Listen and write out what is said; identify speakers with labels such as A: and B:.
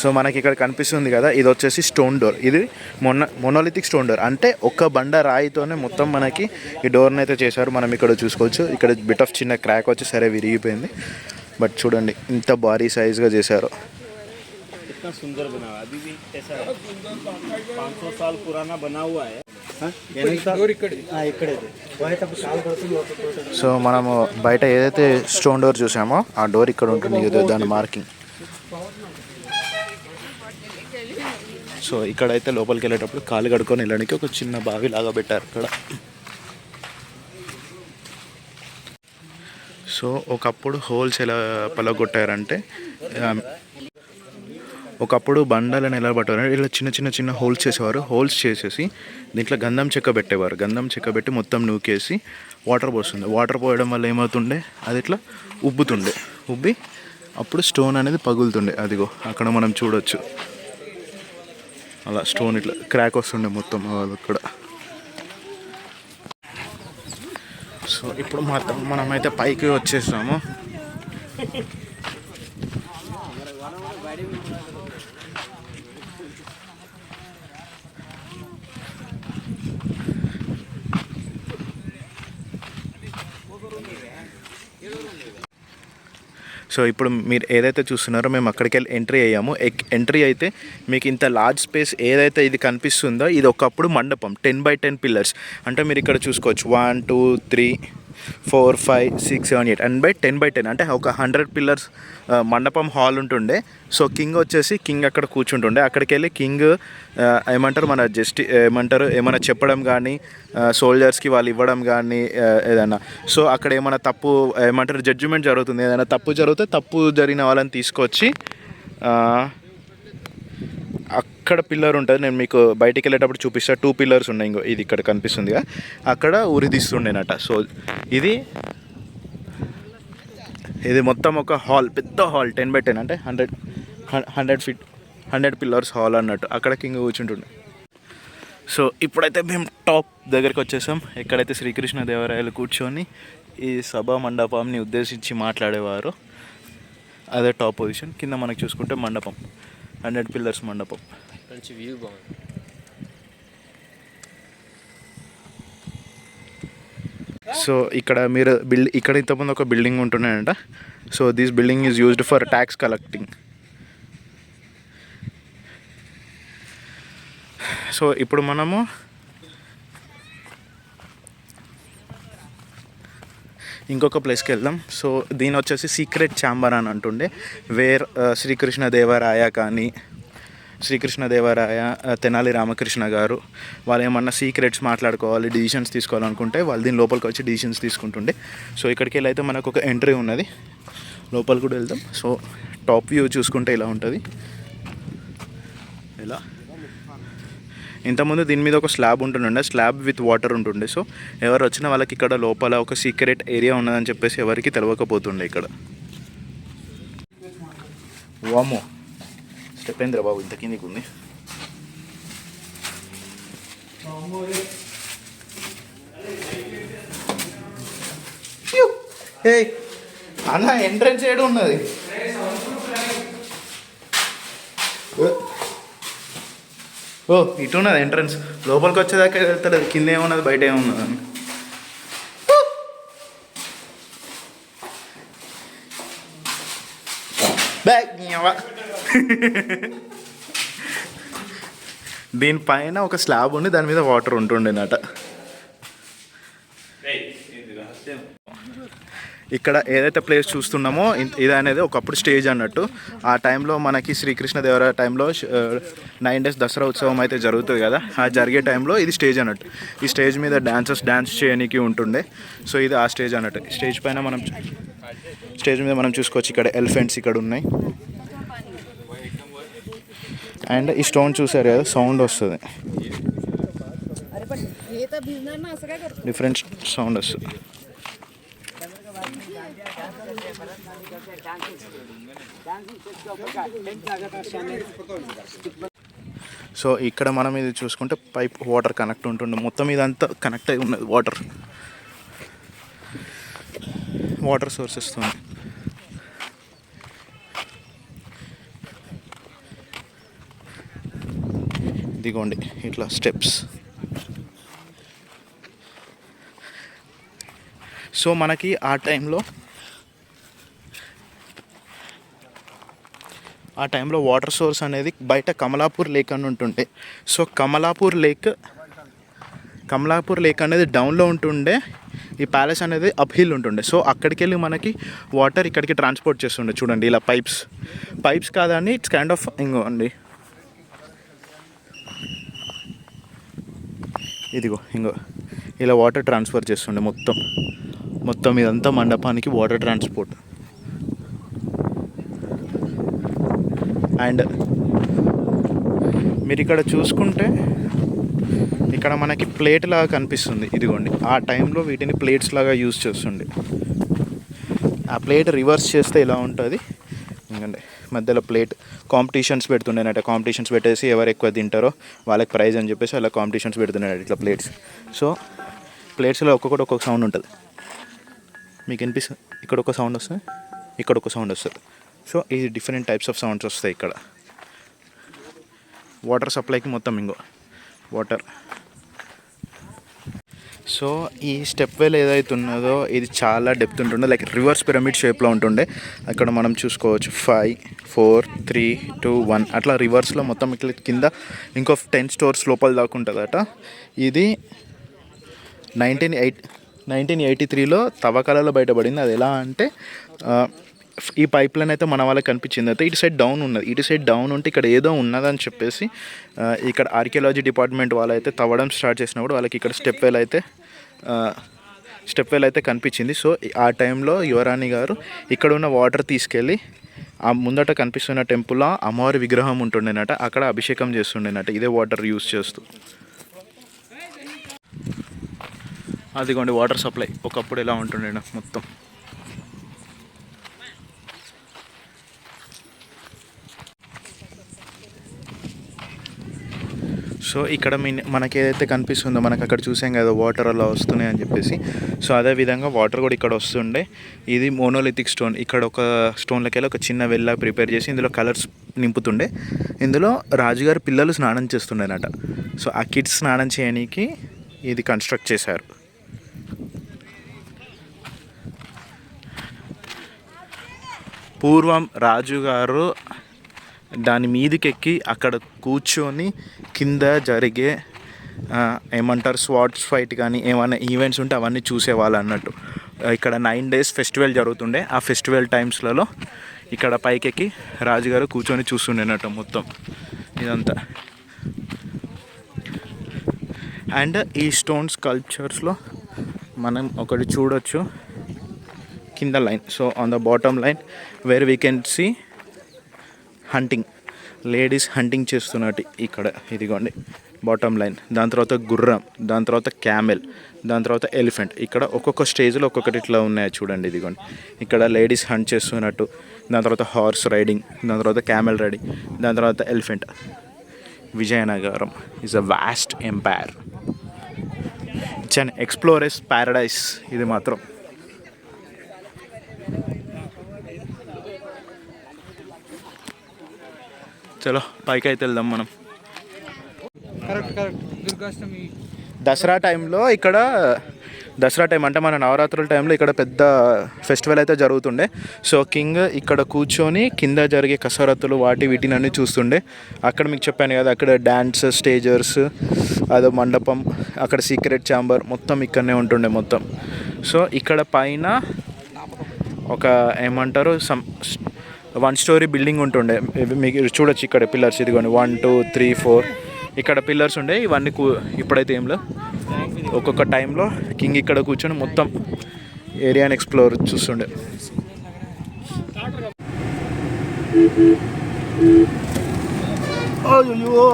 A: So మనకి ఇక్కడ కనిపిస్తుంది కదా ఇది వచ్చేసి స్టోన్ డోర్ ఇది మొన్న మొనోలిథిక్ స్టోన్ డోర్ అంటే ఒక్క బండ రాయితోనే మొత్తం మనకి ఈ డోర్ని అయితే చేశారు మనం ఇక్కడ చూసుకోవచ్చు ఇక్కడ బిట్ ఆఫ్ చిన్న క్రాక్ వచ్చి సరే విరిగిపోయింది బట్ చూడండి ఇంత భారీ సైజ్గా చేశారు
B: कितना सुंदर बना हुआ है अभी भी ऐसा है पाँच सौ साल पुराना बना हुआ है
C: ఇక్కడైతే పోయేటప్పుడు కాలు పడుతుంది లోపలికి పోతుంది.
A: సో మనము బయట ఏదైతే స్టోన్ డోర్ చూసామో ఆ డోర్ ఇక్కడ ఉంటుంది ఏదో దాని మార్కింగ్ సో ఇక్కడైతే లోపలికి వెళ్ళేటప్పుడు కాలు కడుక్కొని వెళ్ళడానికి ఒక చిన్న బావి లాగా పెట్టారు ఇక్కడ సో ఒకప్పుడు హోల్స్ ఎలా పలగొట్టారంటే ఒకప్పుడు బండలను ఎలా పట్టారు ఇలా చిన్న చిన్న చిన్న హోల్స్ చేసేవారు. హోల్స్ చేసేసి దీంట్లో గంధం చెక్క పెట్టేవారు. గంధం చెక్క పెట్టి మొత్తం నూకేసి వాటర్ పోస్తుంది వాటర్ పోయడం వల్ల ఏమవుతుండే? అది ఇట్లా ఉబ్బుతుండే. ఉబ్బి అప్పుడు స్టోన్ అనేది పగులుతుండే. అదిగో అక్కడ మనం చూడొచ్చు. అలా స్టోన్ ఇట్లా క్రాక్ వస్తుండే మొత్తం అక్కడ సో ఇప్పుడు మాత్రం మనమైతే పైకి వచ్చేసాము. సో ఇప్పుడు మీరు ఏదైతే చూస్తున్నారో మేము అక్కడికి వెళ్ళి ఎంట్రీ అయ్యాము. ఎంట్రీ అయితే మీకు ఇంత లార్జ్ స్పేస్ ఏదైతే ఇది కనిపిస్తుందో ఇది ఒకప్పుడు మండపం టెన్ బై టెన్ పిల్లర్స్. అంటే మీరు ఇక్కడ చూసుకోవచ్చు. One two three four five six seven eight. And by ten by ten అంటే ఒక హండ్రెడ్ పిల్లర్స్ మండపం హాల్ ఉంటుండే. సో కింగ్ వచ్చేసి కింగ్ అక్కడ కూర్చుంటుండే. అక్కడికి వెళ్ళి కింగ్ ఏమంటారు మన జస్టి ఏమంటారు ఏమైనా చెప్పడం కానీ సోల్జర్స్కి వాళ్ళు ఇవ్వడం కానీ ఏదైనా. సో అక్కడ ఏమైనా తప్పు ఏమంటారు జడ్జిమెంట్ జరుగుతుంది. ఏదైనా తప్పు జరిగితే తప్పు జరిగిన వాళ్ళని తీసుకొచ్చి ఇక్కడ పిల్లర్ ఉంటుంది. నేను మీకు బయటికి వెళ్ళేటప్పుడు చూపిస్తా. టూ పిల్లర్స్ ఉన్నాయి. ఇంకో ఇది ఇక్కడ కనిపిస్తుందిగా. అక్కడ ఉరి తీస్తుండేనట. సో ఇది ఇది మొత్తం ఒక హాల్ పెద్ద హాల్ టెన్ బై టెన్ అంటే hundred hundred feet hundred pillars hall అన్నట్టు. అక్కడ కింగ్ కూర్చుంటుండే. సో ఇప్పుడైతే మేము టాప్ దగ్గరికి వచ్చేసాం. ఎక్కడైతే శ్రీకృష్ణ దేవరాయలు కూర్చొని ఈ సభా మండపాన్ని ఉద్దేశించి మాట్లాడేవారు అదే టాప్ పొజిషన్ కింద మనకు చూసుకుంటే మండపం. హండ్రెడ్ పిల్లర్స్ మండపం.
B: మంచి వ్యూ బాగుంది
A: సో ఇక్కడ మీరు బిల్డ్ ఇక్కడ ఇంతకుముందు ఒక building ఉంటున్నాయంట so this building is used for tax collecting so ఇప్పుడు మనము ఇంకొక ప్లేస్కి వెళ్దాం. సో దీని వచ్చేసి సీక్రెట్ ఛాంబర్ అని అంటుండే వేర్ uh, శ్రీకృష్ణ దేవరాయ కానీ శ్రీకృష్ణదేవరాయ తెనాలి రామకృష్ణ గారు వాళ్ళు ఏమన్నా సీక్రెట్స్ మాట్లాడుకోవాలి డిసిషన్స్ తీసుకోవాలనుకుంటే వాళ్ళు దీని లోపలికి వచ్చి డిసిషన్స్ తీసుకుంటుండే. సో ఇక్కడికి వెళ్ళి అయితే మనకు ఒక ఎంట్రీ ఉన్నది. లోపల కూడా వెళ్తాం సో టాప్ వ్యూ చూసుకుంటే ఇలా ఉంటుంది. ఇలా ఇంతకుముందు దీని మీద ఒక స్లాబ్ ఉంటుండే స్లాబ్ విత్ వాటర్ ఉంటుండే. సో ఎవరు వచ్చిన వాళ్ళకి ఇక్కడ లోపల ఒక సీక్రెట్ ఏరియా ఉన్నదని చెప్పేసి ఎవరికి తెలవకపోతుండే ఇక్కడ. వామో. చెప్పేంద్ర బాబు ఇంత కిందికి ఉంది ఏ అన్న ఎంట్రెన్స్ ఏడు ఉన్నది. ఓ. ఓ ఇటు ఉన్నది ఎంట్రన్స్ లోపలికి వచ్చేదాకా వెళ్తలేదు. కింద ఏమున్నది బయట ఏమున్నది అని. బ్యాగ్ దీనిపైన ఒక స్లాబ్ ఉండి దాని మీద వాటర్ ఉంటుండేనట. ఇక్కడ ఏదైతే ప్లేస్ చూస్తున్నామో ఇది అనేది ఒకప్పుడు స్టేజ్ అన్నట్టు. ఆ టైంలో మనకి శ్రీకృష్ణ దేవరాయ టైంలో నైన్ డేస్ దసరా ఉత్సవం అయితే జరుగుతుంది కదా. ఆ జరిగే టైంలో ఇది స్టేజ్ అన్నట్టు. ఈ స్టేజ్ మీద డాన్సర్స్ డాన్స్ చేయడానికి ఉంటుండే. సో ఇది ఆ స్టేజ్ అన్నట్టు. స్టేజ్ పైన మనం స్టేజ్ మీద మనం చూసుకోవచ్చు. ఇక్కడ ఎలిఫెంట్స్ ఇక్కడ ఉన్నాయి. అండ్ ఈ స్టోన్ చూసారు కదా సౌండ్ వస్తుంది. డిఫరెంట్ సౌండ్ వస్తుంది. సో ఇక్కడ మనం ఇది చూసుకుంటే పైప్ వాటర్ కనెక్ట్ ఉంటుండే. మొత్తం ఇదంతా కనెక్ట్ అయి ఉన్నది వాటర్. వాటర్ సోర్సెస్తో ఇదిగోండి ఇట్లా స్టెప్స్ సో మనకి ఆ టైంలో ఆ టైంలో వాటర్ సోర్స్ అనేది బయట కమలాపూర్ లేక్ అని ఉంటుండే. So Kamalapur lake Kamalapur lake అనేది డౌన్లో ఉంటుండే ఈ ప్యాలెస్ అనేది అప్ హిల్ ఉంటుండే. సో అక్కడికి వెళ్ళి మనకి వాటర్ ఇక్కడికి ట్రాన్స్పోర్ట్ చేస్తుండే చూడండి ఇలా పైప్స్ పైప్స్ కాదని ఇట్స్ కైండ్ ఆఫ్ ఇంకో అండి ఇదిగో ఇంకో ఇలా వాటర్ ట్రాన్స్ఫర్ చేస్తుండే మొత్తం. మొత్తం ఇదంతా మండపానికి వాటర్ ట్రాన్స్పోర్ట్ అండ్ మీరు ఇక్కడ చూసుకుంటే ఇక్కడ మనకి ప్లేట్ లాగా కనిపిస్తుంది. ఇదిగోండి ఆ టైంలో వీటిని ప్లేట్స్ లాగా యూజ్ చేస్తుండే. ఆ ప్లేట్ రివర్స్ చేస్తే ఇలా ఉంటుంది? ఎందుకంటే మధ్యలో ప్లేట్ కాంపిటీషన్స్ పెడుతుండేనట. కాంపిటీషన్స్ పెట్టేసి ఎవరు ఎక్కువ తింటారో వాళ్ళకి ప్రైజ్ అని చెప్పేసి అలా కాంపిటీషన్స్ పెడుతున్నాడు ఇట్లా ప్లేట్స్ సో ప్లేట్స్లో ఒక్కొక్కటి ఒక్కొక్క సౌండ్ ఉంటుంది. మీకు వినిపిస్తుంది ఇక్కడ ఒక సౌండ్ వస్తుంది ఇక్కడ ఒక సౌండ్ వస్తుంది. సో ఈ డిఫరెంట్ టైప్స్ ఆఫ్ సౌండ్స్ వస్తాయి ఇక్కడ. వాటర్ సప్లైకి మొత్తం ఇంకో. వాటర్ సో ఈ స్టెప్ వెల్ ఏదైతే ఉన్నదో ఇది చాలా డెప్త్ ఉంటుండే లైక్ రివర్స్ పిరమిడ్ షేప్లో ఉంటుండే. అక్కడ మనం చూసుకోవచ్చు five four three two one అట్లా రివర్స్లో మొత్తం ఇట్లా కింద ఇంకో టెన్ స్టోర్స్ లోపల దాకా ఉంటుందట. ఇది నైన్టీన్ ఎయిట్ నైన్టీన్ ఎయిటీ త్రీలో తవ్వకాలలో బయటపడింది. అది ఎలా అంటే ఈ పైప్ లైన్ అయితే మన వాళ్ళకి కనిపించింది. అయితే ఇటు సైడ్ డౌన్ ఉన్నది. ఇటు సైడ్ డౌన్ ఉంటే ఇక్కడ ఏదో ఉన్నదని చెప్పేసి ఇక్కడ ఆర్కియాలజీ డిపార్ట్మెంట్ వాళ్ళు అయితే తవ్వడం స్టార్ట్ చేసినప్పుడు వాళ్ళకి ఇక్కడ స్టెప్ వెల్ అయితే స్టెప్ వెల్ అయితే కనిపించింది. సో ఆ టైంలో యువరాణి గారు ఇక్కడ ఉన్న వాటర్ తీసుకెళ్ళి ఆ ముందట కనిపిస్తున్న టెంపుల్లో అమ్మవారి విగ్రహం ఉంటుండేనట. అక్కడ అభిషేకం చేస్తుండేనట. ఇదే వాటర్ యూస్ చేస్తూ. అదిగోండి వాటర్ సప్లై. ఒకప్పుడు ఎలా ఉంటుండేనా మొత్తం. సో ఇక్కడ మీ మనకి ఏదైతే కనిపిస్తుందో మనకు అక్కడ చూసాం కదా వాటర్ అలా వస్తున్నాయి అని చెప్పేసి. సో అదే విధంగా వాటర్ కూడా ఇక్కడ వస్తుండే. ఇది మోనోలిథిక్ స్టోన్ ఇక్కడ ఒక స్టోన్లకెళ్ళి ఒక చిన్న వెళ్ళ ప్రిపేర్ చేసి ఇందులో కలర్స్ నింపుతుండే. ఇందులో రాజుగారి పిల్లలు స్నానం చేస్తుండేనట సో ఆ కిడ్స్ స్నానం చేయడానికి ఇది కన్స్ట్రక్ట్ చేశారు. పూర్వం రాజుగారు దాని మీదకెక్కి అక్కడ కూర్చొని కింద జరిగే ఏమంటారు స్వాట్స్ ఫైట్ కానీ ఏమైనా ఈవెంట్స్ ఉంటే అవన్నీ చూసేవాళ్ళు అన్నట్టు. ఇక్కడ నైన్ డేస్ ఫెస్టివల్ జరుగుతుండే. ఆ ఫెస్టివల్ టైమ్స్లలో ఇక్కడ పైకెక్కి రాజుగారు కూర్చొని చూస్తుండేనట్టు మొత్తం ఇదంతా. అండ్ ఈ స్టోన్ స్కల్ప్చర్స్లో మనం ఒకటి చూడొచ్చు. కింద line. So on the bottom line where we can see hunting ladies hunting చేస్తున్నట్టు ఇక్కడ. ఇదిగోండి. బాటమ్ లైన్ దాని తర్వాత గుర్రం. దాని తర్వాత క్యామెల్ దాని తర్వాత ఎలిఫెంట్ ఇక్కడ ఒక్కొక్క స్టేజ్లో ఒక్కొక్కటి ఇట్లా ఉన్నాయి చూడండి ఇదిగోండి. ఇక్కడ లేడీస్ హంట్ చేస్తున్నట్టు. దాని తర్వాత హార్స్ రైడింగ్ దాని తర్వాత క్యామెల్ రైడింగ్ దాని తర్వాత elephant Vijayanagaram is a vast empire it's an explorers paradise ఇది మాత్రం. చలో పైకి అయితే వెళ్దాం మనం.
C: Correct correct. దుర్గాష్టమి.
A: దసరా టైంలో ఇక్కడ దసరా టైం అంటే మన నవరాత్రుల టైంలో ఇక్కడ పెద్ద ఫెస్టివల్ అయితే జరుగుతుండే. సో కింగ్ ఇక్కడ కూర్చొని కింద జరిగే కసరత్తులు వాటి వీటిని అన్ని చూస్తుండే. అక్కడ మీకు చెప్పాను కదా అక్కడ డ్యాన్స్ స్టేజర్స్ అదో మండపం అక్కడ సీక్రెట్ ఛాంబర్ మొత్తం ఇక్కడనే ఉంటుండే మొత్తం. సో ఇక్కడ పైన ఒక ఏమంటారు సమ్ వన్ స్టోరీ బిల్డింగ్ ఉంటుండే. మీకు చూడొచ్చు ఇక్కడ పిల్లర్స్ ఇదిగోండి వన్ టూ త్రీ ఫోర్. ఇక్కడ పిల్లర్స్ ఉండే. ఇవన్నీ కూ ఇప్పుడైతే ఏంలో ఒక్కొక్క టైంలో కింగ్ ఇక్కడ కూర్చొని మొత్తం ఏరియాని ఎక్స్ప్లోర్ చూస్తుండే. అయ్యో